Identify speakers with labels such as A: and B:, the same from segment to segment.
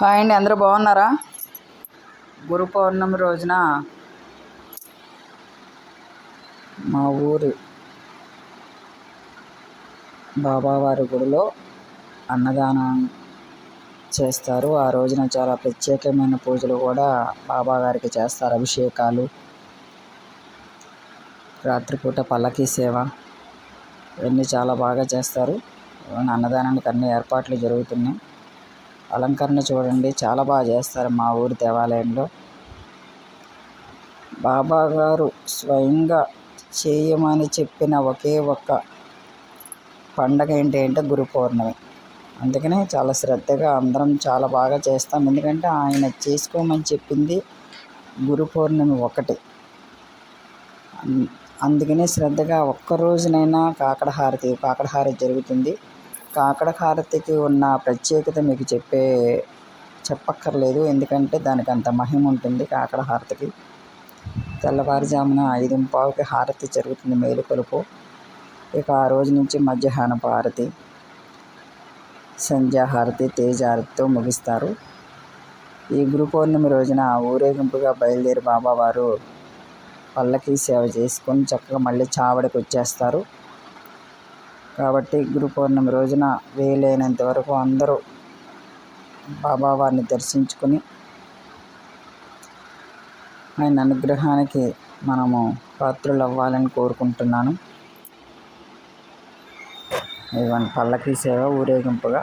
A: Hi అండి అందరూ బాగున్నారా? గురు పౌర్ణమి రోజున మా ఊరి బాబావారి గుడిలో అన్నదానం చేస్తారు. ఆ రోజున చాలా ప్రత్యేకమైన పూజలు కూడా బాబాగారికి చేస్తారు. అభిషేకాలు రాత్రిపూట పల్లకీ సేవ ఇవన్నీ చాలా బాగా చేస్తారు. అన్నదానానికి అన్ని ఏర్పాట్లు జరుగుతున్నాయి. అలంకరణ చూడండి. చాలా బాగా చేస్తారు మా ఊరి దేవాలయంలో. బాబా గారు స్వయంగా చేయమని చెప్పిన ఒకే ఒక్క పండగ ఏంటి అంటే గురు పౌర్ణమి. అందుకనే చాలా శ్రద్ధగా అందరం చాలా బాగా చేస్తాం. ఎందుకంటే ఆయన చేసుకోమని చెప్పింది గురు పౌర్ణమి ఒకటి. అందుకనే శ్రద్ధగా ఒక్క రోజునైనా కాకడహారతి జరుగుతుంది. కాకడ హారతికి ఉన్న ప్రత్యేకత మీకు చెప్పే చెప్పక్కర్లేదు. ఎందుకంటే దానికి అంత మహిమ ఉంటుంది కాకడ హారతికి తెల్లవారుజామున ఐదు పావుకి హారతి జరుగుతుంది మేలుకొలుపు ఇక ఆ రోజు నుంచి మధ్యాహ్నపు హారతి సంధ్యాహారతి తేజారతితో ముగిస్తారు. ఈ గురు పౌర్ణమి రోజున ఊరేగింపుగా బయలుదేరి బాబావారు పల్లకి సేవ చేసుకొని చక్కగా మళ్ళీ చావడికి వచ్చేస్తారు. కాబట్టి గురు పౌర్ణమి రోజున వేలైనంత వరకు అందరూ బాబావారిని దర్శించుకుని ఆయన అనుగ్రహానికి మనము పాత్రలు అవ్వాలని కోరుకుంటున్నాను. ఇవ్వండి పల్లకీ సేవ ఊరేగింపుగా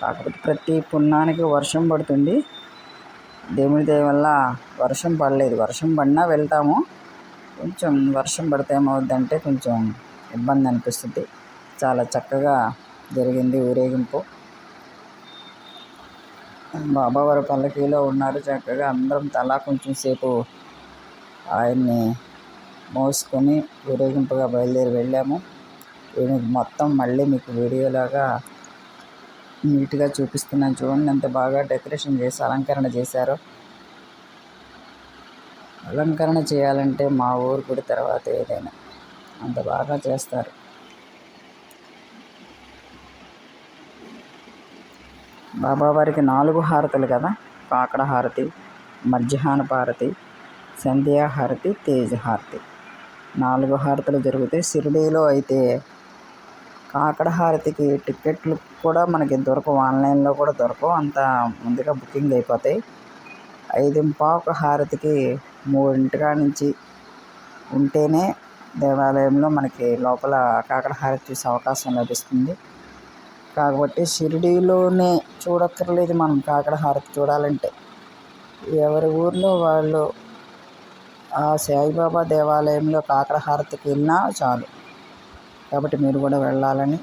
A: కాకపోతే ప్రతి పుణ్యానికి వర్షం పడుతుంది. దేవుని దయ వల్ల వర్షం పడలేదు. వర్షం పడినా వెళ్తాము. కొంచెం వర్షం పడితే ఏమవుద్దంటే కొంచెం ఇబ్బంది అనిపిస్తుంది. చాలా చక్కగా జరిగింది ఊరేగింపు. బాబావారు పల్లకీలో ఉన్నారు. చక్కగా అందరం తలా కొంచెం సేపు ఆయన్ని మోసుకొని ఊరేగింపుగా బయలుదేరి వెళ్ళాము. ఈయనకి మొత్తం మళ్ళీ మీకు వీడియోలాగా నీట్గా చూపిస్తున్నాను చూడండి. ఎంత బాగా డెకరేషన్ చేసి అలంకరణ చేశారో. అలంకరణ చేయాలంటే మా ఊరు గుడి తర్వాత ఏదైనా అంత బాగా చేస్తారు. బాబావారికి నాలుగు హారతులు కదా? కాకడ హారతి మధ్యాహ్న హారతి సంధ్యా హారతి తేజ హారతి. నాలుగు హారతులు జరుగుతాయి షిరిడీలో అయితే కాకడ హారతికి టికెట్లు కూడా మనకి దొరకవు. ఆన్లైన్లో కూడా దొరకవు. అంత ముందుగా బుకింగ్ అయిపోతాయి. ఐదు పావుక హారతికి మూడింటికా నుంచి ఉంటేనే దేవాలయంలో మనకి లోపల కాకడ హారతి చూసే అవకాశం లభిస్తుంది. కాబట్టి షిరిడీలోనే చూడక్కర్లేదు మనం కాకడ హారతి చూడాలంటే. ఎవరి ఊర్లో వాళ్ళు ఆ సాయిబాబా దేవాలయంలో కాకడ హారతికి వెళ్ళినా చాలు. కాబట్టి మీరు కూడా వెళ్ళాలని